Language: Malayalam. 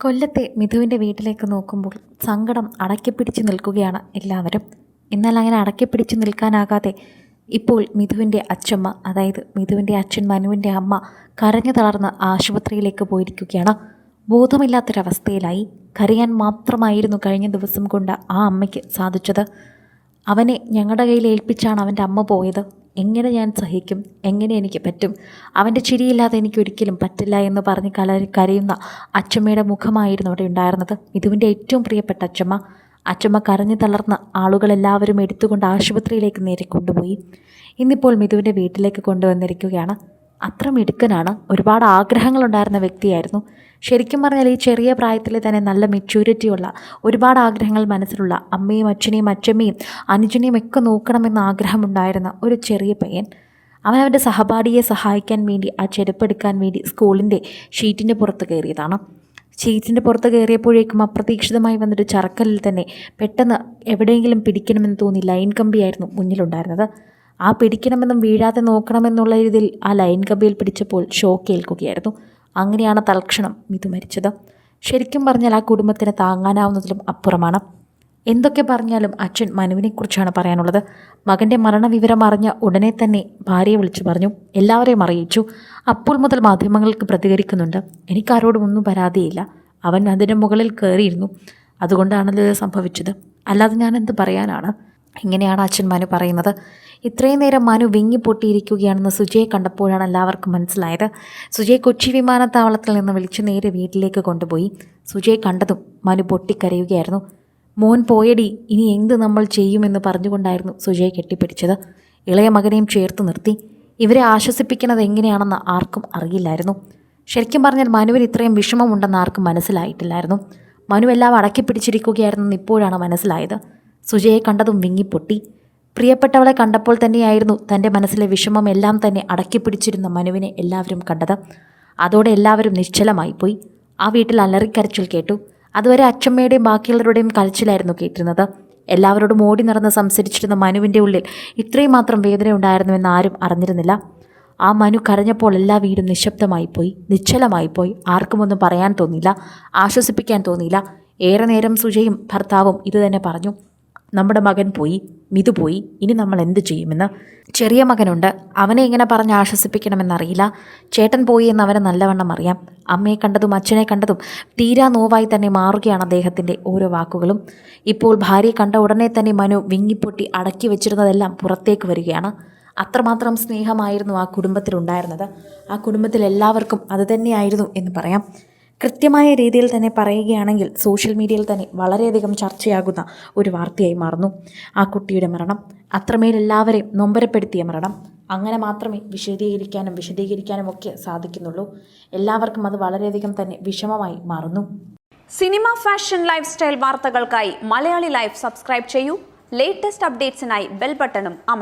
കൊല്ലത്തെ മിഥുവിന്റെ വീട്ടിലേക്ക് നോക്കുമ്പോൾ സങ്കടം അടക്കിപ്പിടിച്ച് നിൽക്കുകയാണ് എല്ലാവരും. എന്നാൽ അങ്ങനെ അടക്കിപ്പിടിച്ച് നിൽക്കാനാകാതെ ഇപ്പോൾ മിഥുവിന്റെ അച്ഛമ്മ അതായത് മിഥുവിന്റെ അച്ഛൻ മനുവിന്റെ അമ്മ കരഞ്ഞു തളർന്ന് ആശുപത്രിയിലേക്ക് പോയിരിക്കുകയാണ്. ബോധമില്ലാത്തൊരവസ്ഥയിലായി. കരയാൻ മാത്രമായിരുന്നു കഴിഞ്ഞ ദിവസം കൊണ്ട് ആ അമ്മയ്ക്ക് സാധിച്ചത്. അവനെ ഞങ്ങളുടെ കയ്യിൽ ഏൽപ്പിച്ചാണ് അവന്റെ അമ്മ പോയത്. എങ്ങനെ ഞാൻ സഹിക്കും? എങ്ങനെ എനിക്ക് പറ്റും? അവന്റെ ചിരിയില്ലാതെ എനിക്ക് ഒരിക്കലും പറ്റില്ല എന്ന് പറഞ്ഞ് കല കരയുന്ന അച്ചമ്മയുടെ മുഖമായിരുന്നു അവിടെ ഉണ്ടായിരുന്നത്. മിഥുവിന്റെ ഏറ്റവും പ്രിയപ്പെട്ട അച്ചമ്മ. അച്ചമ്മ കരഞ്ഞു തളർന്ന ആളുകളെല്ലാവരും എടുത്തുകൊണ്ട് ആശുപത്രിയിലേക്ക് നേരെ കൊണ്ടുപോയി. ഇന്നിപ്പോൾ മിഥുവിന്റെ വീട്ടിലേക്ക് കൊണ്ടുവന്നിരിക്കുകയാണ്. അത്ര മിടുക്കനാണ്. ഒരുപാട് ആഗ്രഹങ്ങളുണ്ടായിരുന്ന വ്യക്തിയായിരുന്നു. ശരിക്കും പറഞ്ഞാൽ ഈ ചെറിയ പ്രായത്തിൽ തന്നെ നല്ല മെച്യൂരിറ്റിയുള്ള ഒരുപാട് ആഗ്രഹങ്ങൾ മനസ്സിലുള്ള അമ്മയും അച്ഛനെയും അച്ഛമ്മയും അനുജനെയും ഒക്കെ നോക്കണമെന്ന് ആഗ്രഹമുണ്ടായിരുന്ന ഒരു ചെറിയ പയ്യൻ അവൻ അവന്റെ സഹപാഠിയെ സഹായിക്കാൻ വേണ്ടി ആ ചെരുപ്പെടുക്കാൻ വേണ്ടി സ്കൂളിന്റെ ഷീറ്റിന്റെ പുറത്ത് കയറിയതാണ്. ഷീറ്റിന്റെ പുറത്ത് കയറിയപ്പോഴേക്കും അപ്രതീക്ഷിതമായി വന്നൊരു ചറക്കലിൽ തന്നെ പെട്ടെന്ന് എവിടെയെങ്കിലും പിടിക്കണമെന്ന് തോന്നി ലൈൻ കമ്പിയായിരുന്നു മുന്നിലുണ്ടായിരുന്നത്. ആ പിടിക്കണമെന്നും വീഴാതെ നോക്കണമെന്നുള്ള രീതിയിൽ ആ ലൈൻ കമ്പിയിൽ പിടിച്ചപ്പോൾ ഷോക്ക് ഏൽക്കുകയായിരുന്നു. അങ്ങനെയാണ് തൽക്ഷണം മിഥു മരിച്ചത്. ശരിക്കും പറഞ്ഞാൽ ആ കുടുംബത്തിന് താങ്ങാനാവുന്നതിലും അപ്പുറമാണ്. എന്തൊക്കെ പറഞ്ഞാലും അച്ഛൻ മനുവിനെക്കുറിച്ചാണ് പറയാനുള്ളത്. മകന്റെ മരണവിവരം അറിഞ്ഞ ഉടനെ തന്നെ ഭാര്യയെ വിളിച്ചു പറഞ്ഞു. എല്ലാവരെയും അറിയിച്ചു. അപ്പോൾ മുതൽ മാധ്യമങ്ങൾക്ക് പ്രതികരിക്കുന്നുണ്ട്. എനിക്കാരോടും ഒന്നും പരാതിയില്ല. അവൻ അതിന്റെ മുകളിൽ കയറിയിരുന്നു. അതുകൊണ്ടാണല്ലോ സംഭവിച്ചത്. അല്ലാതെ ഞാൻ എന്ത് പറയാനാണ്? ഇങ്ങനെയാണ് അച്ഛൻ മനു പറയുന്നത്. ഇത്രയും നേരം മനു വിങ്ങി പൊട്ടിയിരിക്കുകയാണെന്ന് സുജയെ കണ്ടപ്പോഴാണ് എല്ലാവർക്കും മനസ്സിലായത്. സുജയെ കൊച്ചി വിമാനത്താവളത്തിൽ നിന്ന് വിളിച്ചു നേരെ വീട്ടിലേക്ക് കൊണ്ടുപോയി. സുജയെ കണ്ടതും മനു പൊട്ടിക്കരയുകയായിരുന്നു. മോൻ പോയടി ഇനി എന്ത് നമ്മൾ ചെയ്യുമെന്ന് പറഞ്ഞുകൊണ്ടായിരുന്നു സുജയെ കെട്ടിപ്പിടിച്ചത്. ഇളയ മകനെയും ചേർത്ത് നിർത്തി. ഇവരെ ആശ്വസിപ്പിക്കുന്നത് എങ്ങനെയാണെന്ന് ആർക്കും അറിയില്ലായിരുന്നു. ശരിക്കും പറഞ്ഞാൽ മനുവിന് ഇത്രയും വിഷമമുണ്ടെന്ന് ആർക്കും മനസ്സിലായിട്ടില്ലായിരുന്നു. മനു എല്ലാം അടക്കി പിടിച്ചിരിക്കുകയായിരുന്നെന്ന് ഇപ്പോഴാണ് മനസ്സിലായത്. സുജയെ കണ്ടതും വിങ്ങിപ്പൊട്ടി. പ്രിയപ്പെട്ടവളെ കണ്ടപ്പോൾ തന്നെയായിരുന്നു തന്റെ മനസ്സിലെ വിഷമം എല്ലാം തന്നെ അടക്കി പിടിച്ചിരുന്ന മനുവിനെ എല്ലാവരും കണ്ടത്. അതോടെ എല്ലാവരും നിശ്ചലമായി പോയി. ആ വീട്ടിൽ അലറിക്കരച്ചിൽ കേട്ടു. അതുവരെ അച്ഛമ്മയുടെയും ബാക്കിയുള്ളവരുടെയും കരച്ചിലായിരുന്നു കേട്ടിരുന്നത്. എല്ലാവരോടും ഓടി നടന്ന് സംസരിച്ചിരുന്ന മനുവിന്റെ ഉള്ളിൽ ഇത്രയും മാത്രം വേദന ഉണ്ടായിരുന്നുവെന്ന് ആരും അറിഞ്ഞിരുന്നില്ല. ആ മനു കരഞ്ഞപ്പോൾ എല്ലാ വീടും നിശബ്ദമായിപ്പോയി നിശ്ചലമായിപ്പോയി ആർക്കും ഒന്നും പറയാൻ തോന്നിയില്ല. ആശ്വസിപ്പിക്കാൻ തോന്നിയില്ല. ഏറെ നേരം സുജയും ഭർത്താവും ഇതുതന്നെ പറഞ്ഞു. നമ്മുടെ മകൻ പോയി മിതു പോയി ഇനി നമ്മൾ എന്ത് ചെയ്യുമെന്ന്? ചെറിയ മകനുണ്ട്. അവനെ ഇങ്ങനെ പറഞ്ഞ് ആശ്വസിപ്പിക്കണമെന്നറിയില്ല. ചേട്ടൻ പോയി എന്ന് അവനെ നല്ലവണ്ണം അറിയാം. അമ്മയെ കണ്ടതും അച്ഛനെ കണ്ടതും തീരാ നോവായി തന്നെ മാറുകയാണ് അദ്ദേഹത്തിന്റെ ഓരോ വാക്കുകളും. ഇപ്പോൾ ഭാര്യയെ കണ്ട ഉടനെ തന്നെ മനു വിങ്ങിപ്പൊട്ടി അടക്കി വെച്ചിരുന്നതെല്ലാം പുറത്തേക്ക് വരികയാണ്. അത്രമാത്രം സ്നേഹമായിരുന്നു ആ കുടുംബത്തിലുണ്ടായിരുന്നത്. ആ കുടുംബത്തിൽ എല്ലാവർക്കും അത് തന്നെയായിരുന്നു എന്ന് പറയാം. കൃത്യമായ രീതിയിൽ തന്നെ പറയുകയാണെങ്കിൽ സോഷ്യൽ മീഡിയയിൽ തന്നെ വളരെയധികം ചർച്ചയാകുന്ന ഒരു വാർത്തയായി മാറുന്നു. ആ കുട്ടിയുടെ മരണം അത്രമേൽ എല്ലാവരെയും നൊമ്പരപ്പെടുത്തിയ മരണം അങ്ങനെ മാത്രമേ വിശദീകരിക്കാനും വിശദീകരിക്കാനും ഒക്കെ സാധിക്കുന്നുള്ളൂ. എല്ലാവർക്കും അത് വളരെയധികം തന്നെ വിഷമമായി മാറുന്നു. സിനിമ ഫാഷൻ ലൈഫ് സ്റ്റൈൽ വാർത്തകൾക്കായി മലയാളി ലൈഫ് സബ്സ്ക്രൈബ് ചെയ്യൂ. ലേറ്റസ്റ്റ് അപ്ഡേറ്റ്സിനായി ബെൽ ബട്ടണും അമർ